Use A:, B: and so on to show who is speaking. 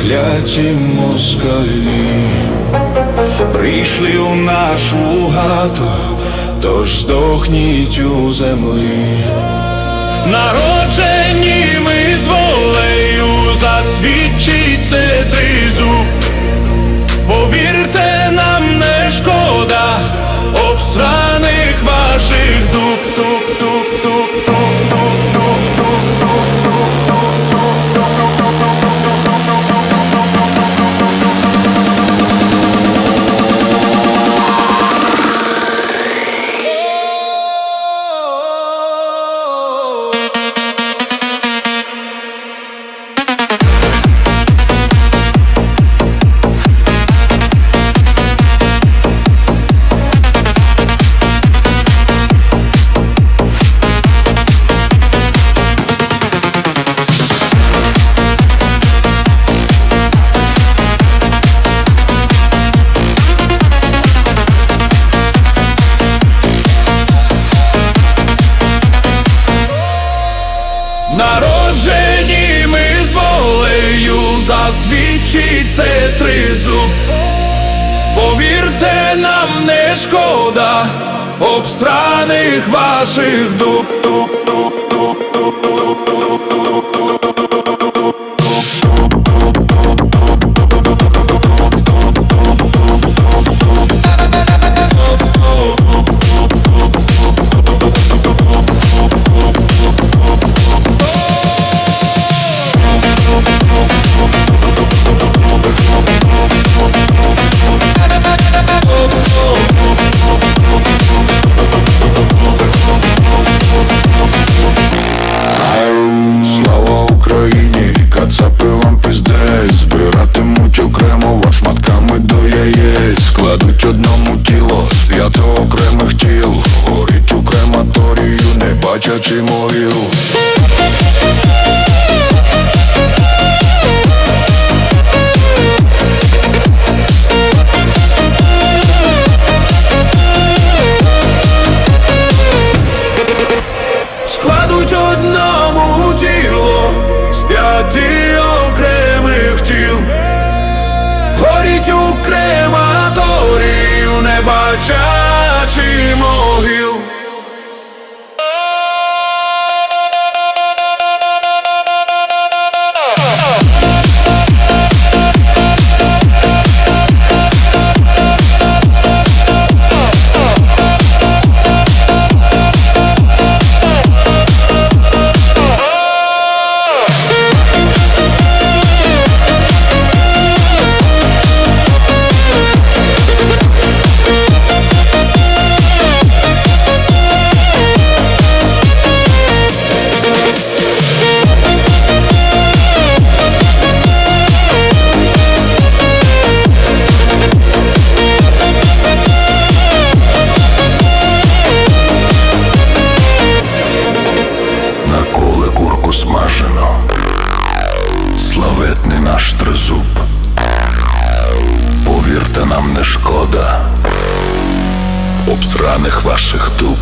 A: кляті москалі прийшли у нашу хату, тож здохніть у землі. Народжені ми з волею, засвідчить це тризуб. Повірте, нам не шкода обсраних ваших дуб, дуб, дуб, дуб, дуб, Народжені засвідчить це тризуб. Повірте, нам не шкода обсраних ваших дуб. Бачачи могил складуть одному тіло з п'яти окремих тіл, горіть у крематорію, не бачачи шкода обсраних ваших дуб.